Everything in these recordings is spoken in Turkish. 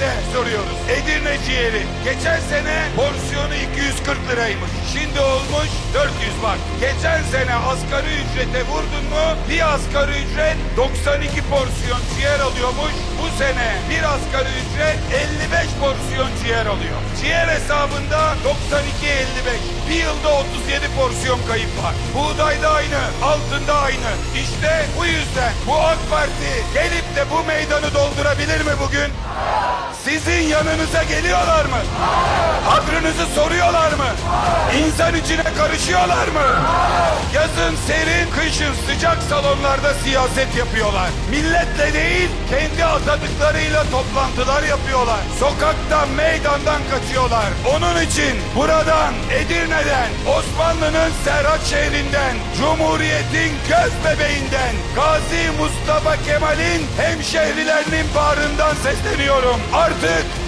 de soruyoruz. Edirne ciğeri. Geçen sene porsiyonu 240 liraymış. Şimdi olmuş 400 bak. Geçen sene asgari ücrete vurdun mu bir asgari ücret 92 porsiyon ciğer alıyormuş. Bu sene bir asgari ücret 55 porsiyon ciğer alıyor. Ciğer hesabında 92-55. Bir yılda 37 porsiyon kayıp var. Buğday da aynı, altında aynı. İşte bu yüzden bu AK Parti gelip de bu meydanı doldurabilir mi bugün? Sizin yanınıza geliyorlar mı? Hatrınızı soruyorlar mı? İnsan içine karışıyorlar mı? Yazın serin, kışın sıcak salonlarda siyaset yapıyorlar. Milletle değil, kendi atadıklarıyla toplantılar yapıyorlar. Sokaktan, meydandan kaçıyorlar. Onun için buradan, Edirne'den, Osmanlı'nın Serhat şehrinden, Cumhuriyet'in göz bebeğinden, Gazi Mustafa Kemal'in hemşehrilerinin bağrından sesleniyorum. Artık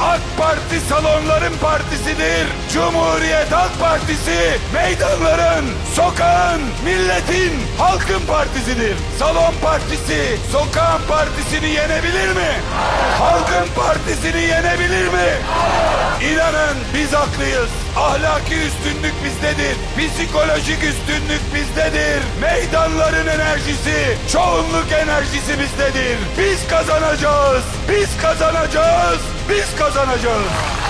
AK Parti salonların partisidir. Cumhuriyet Halk Partisi meydanların, sokağın, milletin, halkın partisidir. Salon partisi sokağın partisini yenebilir mi? Halkın partisini yenebilir mi? İnanın biz haklıyız. Ahlaki üstünlük bizdedir. Psikolojik üstünlük bizdedir. Meydanların enerjisi, çoğunluk enerjisi bizdedir. Biz kazanacağız. Biz kazanacağız. Biz kazanacağız.